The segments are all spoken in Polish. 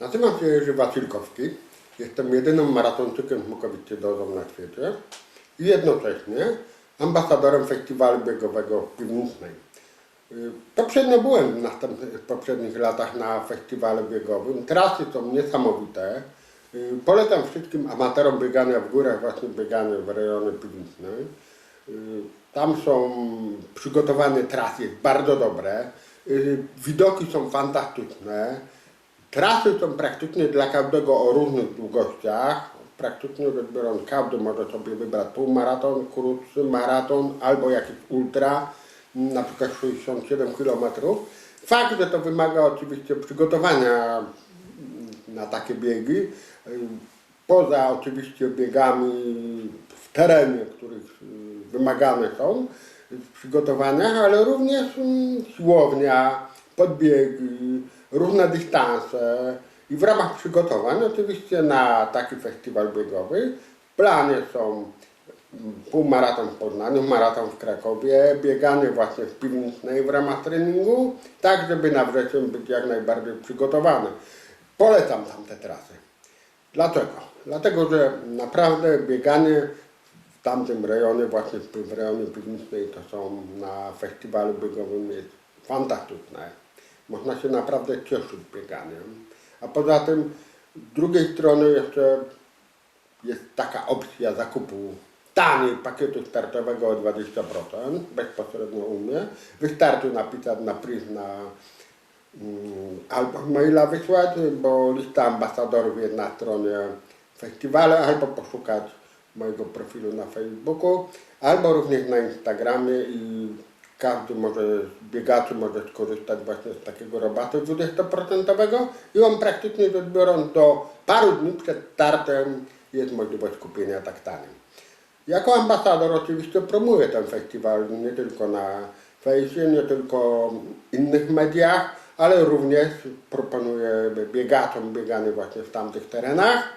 Nazywam się Jerzy Wacylkowski. Jestem jedynym maratończykiem z Mukowicy Dozą na świecie i jednocześnie ambasadorem festiwalu biegowego w Piwnicznej. Y, Poprzednio byłem w następnych, poprzednich latach na festiwalu biegowym. Trasy są niesamowite. Y, Polecam wszystkim amatorom biegania w górach, właśnie biegania w rejonie Piwnicznej. Y, Tam są przygotowane trasy, bardzo dobre. Widoki są fantastyczne. Trasy są praktycznie dla każdego o różnych długościach. Praktycznie rzecz biorąc, każdy może sobie wybrać półmaraton, krótszy maraton albo jakiś ultra, na przykład 67 km. Fakt, że to wymaga oczywiście przygotowania na takie biegi. Poza oczywiście biegami w terenie, których wymagane są w przygotowaniach, ale również mm, siłownia, podbiegi, różne dystanse. I w ramach przygotowań oczywiście na taki festiwal biegowy w planie są mm, półmaraton w Poznaniu, maraton w Krakowie, bieganie właśnie w Piwnicznej w ramach treningu, tak żeby na wrzesień być jak najbardziej przygotowany. Polecam tam te trasy. Dlaczego? Dlatego, że naprawdę bieganie w tamtym rejonie, właśnie w rejonie Piwnicznej, to są na festiwalu biegowym jest fantastyczne. Można się naprawdę cieszyć bieganiem. A poza tym z drugiej strony jeszcze jest taka opcja zakupu taniej pakietu startowego o 20%, bezpośrednio u mnie. Wystarczy napisać na priz na mm, albo maila wysłać, bo lista ambasadorów jest na stronie festiwalu, albo poszukać mojego profilu na Facebooku, albo również na Instagramie i każdy może, biegaczy może skorzystać właśnie z takiego rabatu 20% i on praktycznie rzecz biorąc do paru dni przed startem jest możliwość kupienia tak tanim. Jako ambasador oczywiście promuję ten festiwal nie tylko na fejsie, nie tylko w innych mediach, ale również proponuję biegaczom bieganie właśnie w tamtych terenach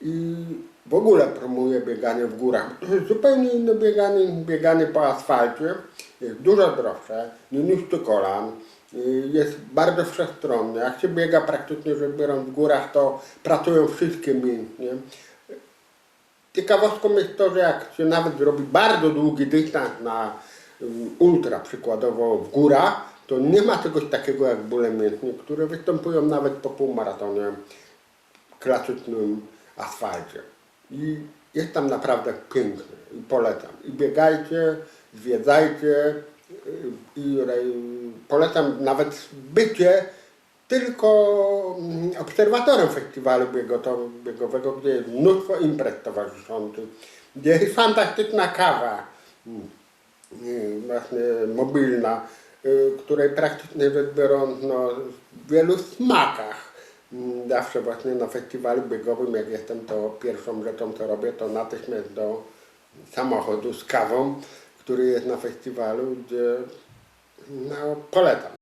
i w ogóle promuję bieganie w górach. To jest zupełnie inne bieganie niż bieganie po asfalcie. Jest dużo zdrowsze, nie niszczy kolan, y, jest bardzo wszechstronne. Jak się biega praktycznie rzecz biorąc w górach, to pracują wszystkie mięśnie. Ciekawostką jest to, że jak się nawet zrobi bardzo długi dystans na ym, ultra, przykładowo w górach, to nie ma czegoś takiego jak bóle mięśni, które występują nawet po półmaratonie klasycznym asfalcie. I jest tam naprawdę piękny i polecam. I biegajcie, zwiedzajcie yy, i re- polecam nawet bycie tylko mm, obserwatorem festiwalu biegowego, gdzie jest mnóstwo imprez towarzyszących, gdzie jest fantastyczna kawa, mm, mm, właśnie mobilna, y, której praktycznie rzecz biorąc no, w wielu smakach. Mm, Zawsze właśnie na festiwalu biegowym, jak jestem, to pierwszą rzeczą co robię, to natychmiast do samochodu z kawą, który jest na festiwalu, gdzie no, polecam.